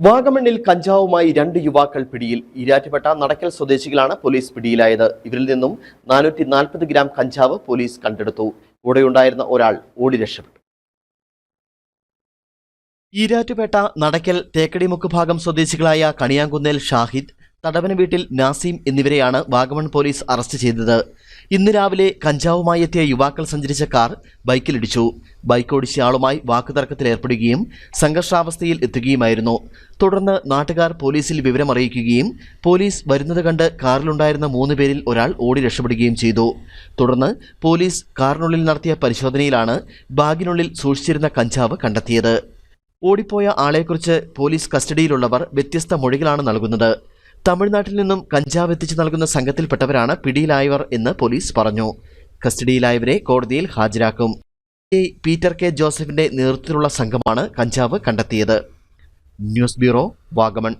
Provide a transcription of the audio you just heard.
വാഗമണ്ണിൽ കഞ്ചാവുമായി രണ്ട് യുവാക്കൾ പിടിയിൽ. ഈരാറ്റുപേട്ട നടക്കൽ സ്വദേശികളാണ് പോലീസ് പിടിയിലായത്. ഇവരിൽ നിന്നും നാനൂറ്റി നാൽപ്പത് ഗ്രാം കഞ്ചാവ് പോലീസ് കണ്ടെടുത്തു. കൂടെയുണ്ടായിരുന്ന ഒരാൾ ഓടി രക്ഷപ്പെട്ടു. ഈരാറ്റുപേട്ട നടക്കൽ തേക്കടിമുക്ക് ഭാഗം സ്വദേശികളായ കണിയാങ്കുന്നേൽ ഷാഹിദ് തടവന വീട്ടിൽ നാസീം എന്നിവരെയാണ് വാഗമൺ പോലീസ് അറസ്റ്റ് ചെയ്തത്. ഇന്ന് രാവിലെ കഞ്ചാവുമായി എത്തിയ യുവാക്കൾ സഞ്ചരിച്ച കാർ ബൈക്കിലിടിച്ചു. ബൈക്ക് ഓടിച്ച ആളുമായി വാക്കുതർക്കത്തിലേർപ്പെടുകയും സംഘർഷാവസ്ഥയിൽ എത്തുകയുമായിരുന്നു. തുടർന്ന് നാട്ടുകാർ പോലീസിൽ വിവരമറിയിക്കുകയും പോലീസ് വരുന്നത് കണ്ട് കാറിലുണ്ടായിരുന്ന മൂന്ന് പേരിൽ ഒരാൾ ഓടി രക്ഷപ്പെടുകയും ചെയ്തു. തുടർന്ന് പോലീസ് കാറിനുള്ളിൽ നടത്തിയ പരിശോധനയിലാണ് ബാഗിനുള്ളിൽ സൂക്ഷിച്ചിരുന്ന കഞ്ചാവ് കണ്ടെത്തിയത്. ഓടിപ്പോയ ആളെക്കുറിച്ച് പോലീസ് കസ്റ്റഡിയിലുള്ളവർ വ്യത്യസ്ത മൊഴികളാണ് നൽകുന്നത്. തമിഴ്നാട്ടിൽ നിന്നും കഞ്ചാവ് എത്തിച്ചു നൽകുന്ന സംഘത്തിൽപ്പെട്ടവരാണ് പിടിയിലായവർ എന്ന് പോലീസ് പറഞ്ഞു. കസ്റ്റഡിയിലായവരെ കോടതിയിൽ ഹാജരാക്കും. I Peter K. ജോസഫിന്റെ നേതൃത്വത്തിലുള്ള സംഘമാണ് കഞ്ചാവ് കണ്ടെത്തിയത്. News bureau Vagamon.